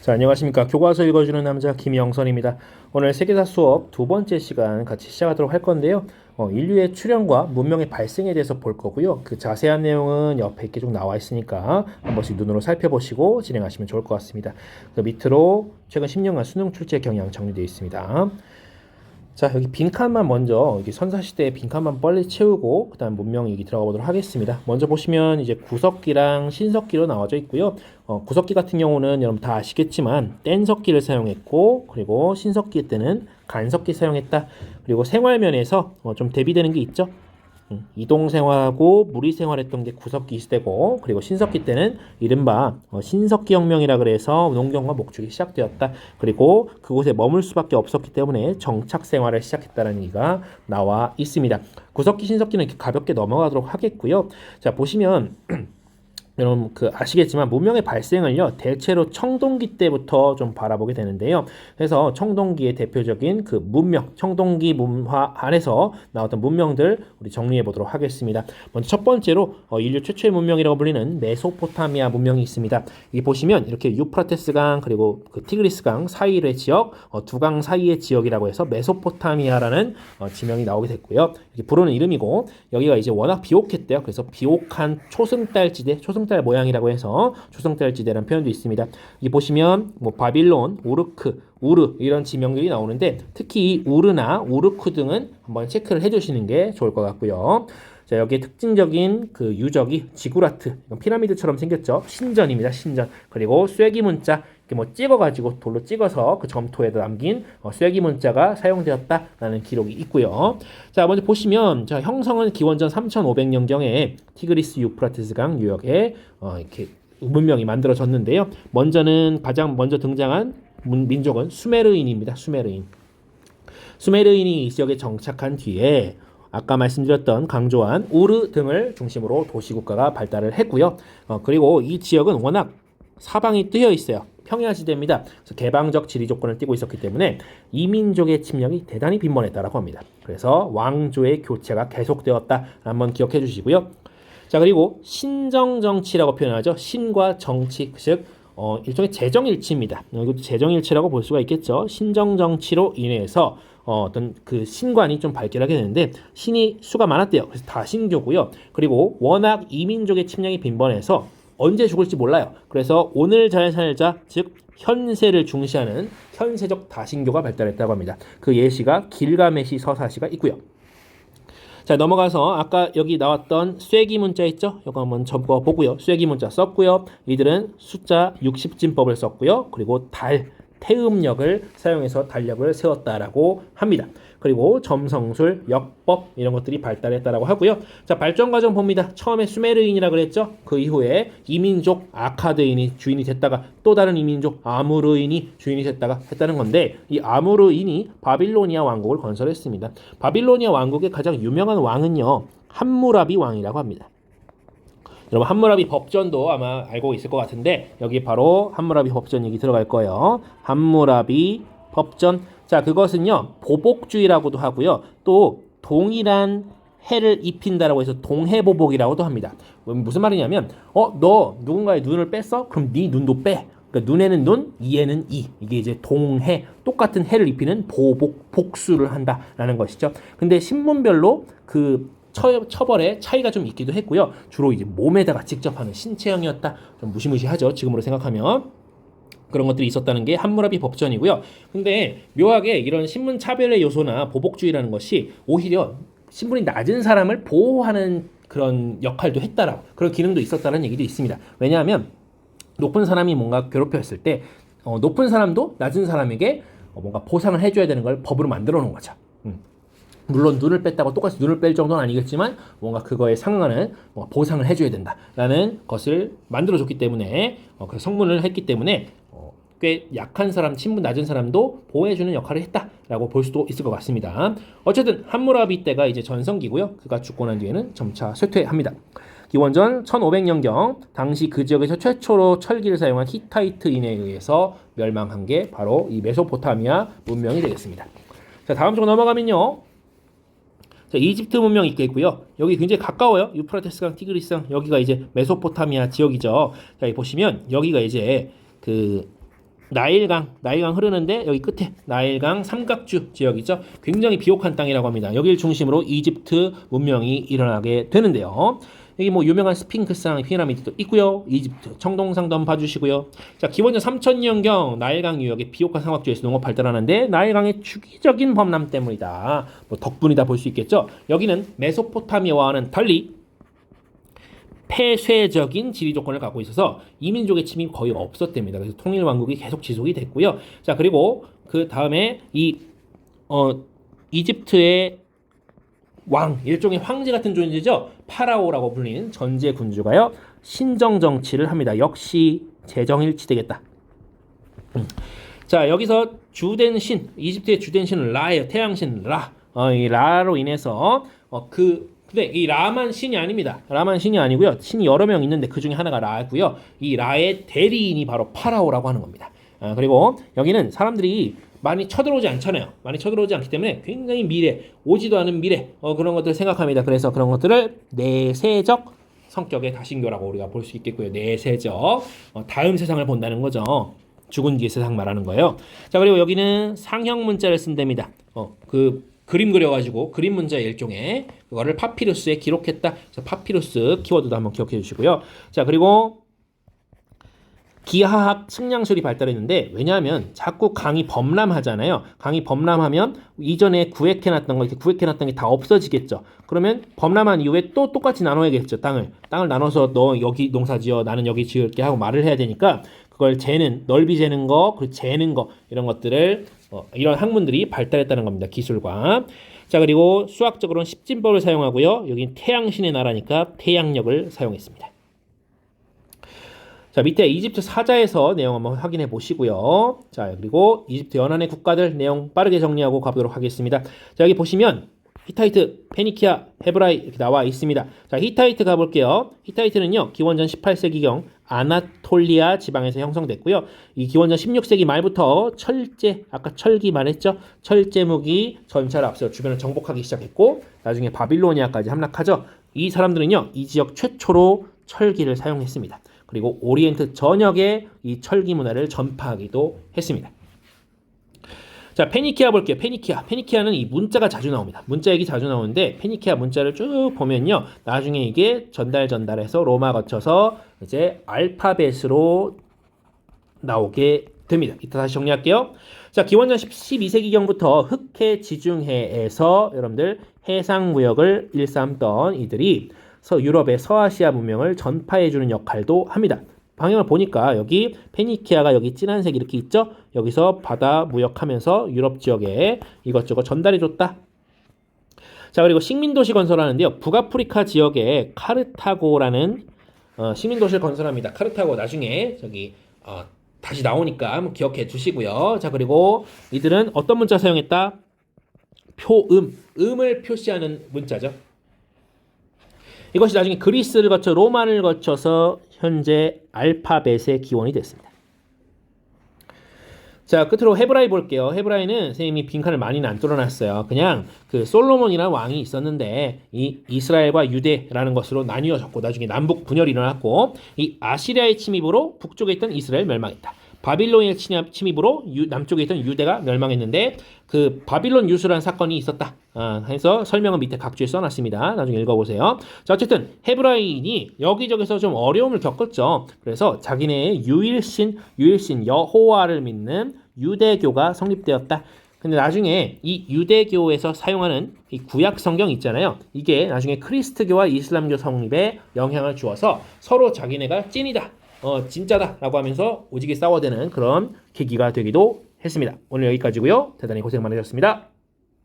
자, 안녕하십니까. 교과서 읽어주는 남자 김영선입니다. 오늘 세계사 수업 두 번째 시간 같이 시작하도록 할 건데요. 어, 인류의 출현과 문명의 발생에 대해서 볼 거고요. 그 자세한 내용은 옆에 이렇게 좀 나와 있으니까 한 번씩 눈으로 살펴보시고 진행하시면 좋을 것 같습니다. 그 밑으로 최근 10년간 수능 출제 경향 정리되어 있습니다. 자 여기 빈칸만 먼저 여기 선사시대의 빈칸만 빨리 채우고 그 다음 문명 얘기 들어가 보도록 하겠습니다. 먼저 보시면 이제 구석기랑 신석기로 나와져 있고요. 어, 구석기 같은 경우는 여러분 다 아시겠지만 뗀석기를 사용했고 그리고 신석기 때는 간석기 사용했다. 그리고 생활면에서 어, 좀 대비되는 게 있죠. 음, 이동 생활하고 무리 생활했던 게 구석기 시대고 그리고 신석기 때는 이른바 어, 신석기 혁명이라 그래서 농경과 목축이 시작되었다. 그리고 그곳에 머물 수밖에 없었기 때문에 정착 생활을 시작했다는 얘기가 나와 있습니다. 구석기 신석기는 이렇게 가볍게 넘어가도록 하겠고요. 자 보시면 여러분 그 아시겠지만 문명의 발생을요 대체로 청동기 때부터 좀 바라보게 되는데요. 그래서 청동기의 대표적인 그 문명, 청동기 문화 안에서 나왔던 문명들 우리 정리해 보도록 하겠습니다. 먼저 첫 번째로 어, 인류 최초의 문명이라고 불리는 메소포타미아 문명이 있습니다. 이 보시면 이렇게 유프라테스강 그리고 그 티그리스강 사이의 지역, 어, 두강 사이의 지역이라고 해서 메소포타미아라는 어, 지명이 나오게 됐고요. 이렇게 부르는 이름이고 여기가 이제 워낙 비옥했대요. 그래서 비옥한 초승달지대, 초승 달 모양이라고 해서 초승달지대라는 표현도 있습니다. 이 보시면 뭐 바빌론, 우르크, 우르 이런 지명들이 나오는데 특히 이 우르나 우르크 등은 한번 체크를 해주시는 게 좋을 것 같고요. 자 여기에 특징적인 그 유적이 지구라트 피라미드처럼 생겼죠 신전입니다 신전 그리고 쐐기 문자 뭐 찍어가지고 돌로 찍어서 그 점토에다 남긴 어, 쐐기 문자가 사용되었다라는 기록이 있고요 자 먼저 보시면 자 형성은 기원전 3,500년경에 티그리스 유프라테스강 유역에 어, 이렇게 문명이 만들어졌는데요 먼저는 가장 먼저 등장한 문- 민족은 수메르인입니다 수메르인 수메르인이 이 지역에 정착한 뒤에 아까 말씀드렸던 강조한 우르 등을 중심으로 도시국가가 발달을 했고요. 어, 그리고 이 지역은 워낙 사방이 뜨여 있어요. 평야지대입니다. 그래서 개방적 지리 조건을 띠고 있었기 때문에 이민족의 침략이 대단히 빈번했다라고 합니다. 그래서 왕조의 교체가 계속되었다. 한번 기억해 주시고요. 자 그리고 신정 정치라고 표현하죠. 신과 정치 즉 어, 일종의 재정일치입니다. 이것도 재정일치라고 볼 수가 있겠죠. 신정 정치로 인해서 어, 어떤 그 신관이 좀 발달하게 되는데 신이 수가 많았대요. 그래서 다신교고요. 그리고 워낙 이민족의 침략이 빈번해서 언제 죽을지 몰라요. 그래서 오늘 잘 살자 즉 현세를 중시하는 현세적 다신교가 발달했다고 합니다. 그 예시가 길가메시 서사시가 있고요. 자 넘어가서 아까 여기 나왔던 쐐기 문자 있죠? 이거 한번 접어 보고요. 쐐기 문자 썼고요. 이들은 숫자 60진법을 썼고요. 그리고 달 태음력을 사용해서 달력을 세웠다라고 합니다. 그리고 점성술, 역법 이런 것들이 발달했다라고 하고요. 자 발전 과정 봅니다. 처음에 수메르인이라 그랬죠. 그 이후에 이민족 아카드인이 주인이 됐다가 또 다른 이민족 아무르인이 주인이 됐다가 했다는 건데 이 아무르인이 바빌로니아 왕국을 건설했습니다. 바빌로니아 왕국의 가장 유명한 왕은요 함무라비 왕이라고 합니다. 여러분 함무라비 법전도 아마 알고 있을 것 같은데 여기 바로 함무라비 법전 얘기 들어갈 거예요. 함무라비 법전. 자 그것은요 보복주의라고도 하고요. 또 동일한 해를 입힌다라고 해서 동해보복이라고도 합니다. 무슨 말이냐면 어 너 누군가의 눈을 뺐어? 그럼 네 눈도 빼. 그러니까 눈에는 눈, 이에는 이. 이게 이제 동해 똑같은 해를 입히는 보복 복수를 한다라는 것이죠. 근데 신문별로 그 처, 처벌에 차이가 좀 있기도 했고요. 주로 이제 몸에다가 직접 하는 신체형이었다. 좀 무시무시하죠. 지금으로 생각하면. 그런 것들이 있었다는 게 함무라비 법전이고요. 근데 묘하게 이런 신문 차별의 요소나 보복주의라는 것이 오히려 신분이 낮은 사람을 보호하는 그런 역할도 했다라고 그런 기능도 있었다는 얘기도 있습니다. 왜냐하면 높은 사람이 뭔가 괴롭혔을 때 어, 높은 사람도 낮은 사람에게 어, 뭔가 보상을 해줘야 되는 걸 법으로 만들어 놓은 거죠. 음. 물론 눈을 뺐다고 똑같이 눈을 뺄 정도는 아니겠지만 뭔가 그거에 상응하는 뭐 보상을 해줘야 된다라는 것을 만들어줬기 때문에 어, 그 성문을 했기 때문에 어, 꽤 약한 사람, 친분 낮은 사람도 보호해주는 역할을 했다라고 볼 수도 있을 것 같습니다. 어쨌든 함무라비 때가 이제 전성기고요. 그가 죽고 난 뒤에는 점차 쇠퇴합니다. 기원전 1500년경 당시 그 지역에서 최초로 철기를 사용한 히타이트인에 의해서 멸망한 게 바로 이 메소포타미아 문명이 되겠습니다. 자 다음 쪽 넘어가면요. 자, 이집트 문명 있겠고요. 여기 굉장히 가까워요. 유프라테스강, 티그리스강 여기가 이제 메소포타미아 지역이죠. 자, 여기 보시면 여기가 이제 그 나일강, 나일강 흐르는데 여기 끝에 나일강 삼각주 지역이죠. 굉장히 비옥한 땅이라고 합니다. 여기를 중심으로 이집트 문명이 일어나게 되는데요. 여기 뭐 유명한 스핑크스랑 피라미드도 있고요. 이집트 청동상도 한번 봐주시고요. 자 기원전 3000년경 나일강 유역의 비옥한 삼각주에서 농업 발달하는데 나일강의 주기적인 범람 때문이다. 뭐 덕분이다 볼 수 있겠죠. 여기는 메소포타미아와는 달리 폐쇄적인 지리 조건을 갖고 있어서 이민족의 침입이 거의 없었답니다. 그래서 통일 왕국이 계속 지속이 됐고요. 자 그리고 그 다음에 이 어, 이집트의 왕 일종의 황제 같은 존재죠. 파라오라고 불리는 전제 군주가요 신정 정치를 합니다. 역시 재정일치 되겠다. 음. 자 여기서 주된 신 이집트의 주된 신은 라예요. 태양신 라. 어, 이 라로 인해서 어, 그 근데 이 라만 신이 아닙니다. 라만 신이 아니고요. 신이 여러 명 있는데 그 중에 하나가 라고요. 이 라의 대리인이 바로 파라오라고 하는 겁니다. 아, 그리고 여기는 사람들이 많이 쳐들어오지 않잖아요. 많이 쳐들어오지 않기 때문에 굉장히 미래, 오지도 않은 미래 어, 그런 것들을 생각합니다. 그래서 그런 것들을 내세적 성격의 다신교라고 우리가 볼 수 있겠고요. 내세적 어, 다음 세상을 본다는 거죠. 죽은 뒤의 세상 말하는 거예요. 자 그리고 여기는 상형 문자를 쓴답니다. 어, 그 그림 그려가지고 그림 문자 일종의 그거를 파피루스에 기록했다. 그래서 파피루스 키워드도 한번 기억해 주시고요. 자 그리고 기하학 측량술이 발달했는데 왜냐하면 자꾸 강이 범람하잖아요. 강이 범람하면 이전에 구획해놨던 거 이렇게 구획해놨던 게 다 없어지겠죠. 그러면 범람한 이후에 또 똑같이 나눠야겠죠. 땅을 땅을 나눠서 너 여기 농사지어 나는 여기 지을게 하고 말을 해야 되니까 그걸 재는 넓이 재는 거 그리고 재는 거 이런 것들을 어, 이런 학문들이 발달했다는 겁니다. 기술과 자 그리고 수학적으로는 십진법을 사용하고요. 여기 태양신의 나라니까 태양력을 사용했습니다. 자, 밑에 이집트 사자에서 내용 한번 확인해 보시고요. 자, 그리고 이집트 연안의 국가들 내용 빠르게 정리하고 가보도록 하겠습니다. 자, 여기 보시면 히타이트, 페니키아, 헤브라이 이렇게 나와 있습니다. 자, 히타이트 가볼게요. 히타이트는요, 기원전 18세기경 아나톨리아 지방에서 형성됐고요. 이 기원전 16세기 말부터 철제, 아까 철기 말했죠? 철제 무기 전차를 앞서 주변을 정복하기 시작했고, 나중에 바빌로니아까지 함락하죠. 이 사람들은요, 이 지역 최초로 철기를 사용했습니다. 그리고 오리엔트 전역에 이 철기 문화를 전파하기도 했습니다. 자, 페니키아 볼게요. 페니키아. 페니키아는 이 문자가 자주 나옵니다. 문자 얘기 자주 나오는데 페니키아 문자를 쭉 보면요. 나중에 이게 전달 전달해서 로마 거쳐서 이제 알파벳으로 나오게 됩니다. 이따 다시 정리할게요. 자, 기원전 12세기경부터 흑해 지중해에서 여러분들 해상 무역을 일삼던 이들이 서 유럽의 서아시아 문명을 전파해주는 역할도 합니다. 방향을 보니까 여기 페니키아가 여기 진한색 이렇게 있죠? 여기서 바다 무역하면서 유럽 지역에 이것저것 전달해줬다. 자 그리고 식민도시 건설하는데요. 북아프리카 지역에 카르타고라는 어, 식민도시를 건설합니다. 카르타고 나중에 저기 어, 다시 나오니까 한번 기억해 주시고요. 자 그리고 이들은 어떤 문자 사용했다? 표음, 음을 표시하는 문자죠. 이것이 나중에 그리스를 거쳐 로마를 거쳐서 현재 알파벳의 기원이 됐습니다. 자, 끝으로 헤브라이 볼게요. 헤브라이는 선생님이 빈칸을 많이는 안 뚫어놨어요. 그냥 그 솔로몬이라는 왕이 있었는데 이 이스라엘과 유대라는 것으로 나뉘어졌고 나중에 남북 분열이 일어났고 이 아시리아의 침입으로 북쪽에 있던 이스라엘 멸망했다. 바빌론의 침입으로 유, 남쪽에 있던 유대가 멸망했는데 그 바빌론 유수라는 사건이 있었다. 아, 해서 설명은 밑에 각주에 써놨습니다. 나중에 읽어보세요. 자 어쨌든 헤브라인이 여기저기서 좀 어려움을 겪었죠. 그래서 자기네의 유일신 유일신 여호와를 믿는 유대교가 성립되었다. 근데 나중에 이 유대교에서 사용하는 이 구약 성경 있잖아요. 이게 나중에 크리스트교와 이슬람교 성립에 영향을 주어서 서로 자기네가 찐이다. 어, 진짜다라고 하면서 오지게 싸워대는 그런 계기가 되기도 했습니다. 오늘 여기까지고요. 대단히 고생 많으셨습니다.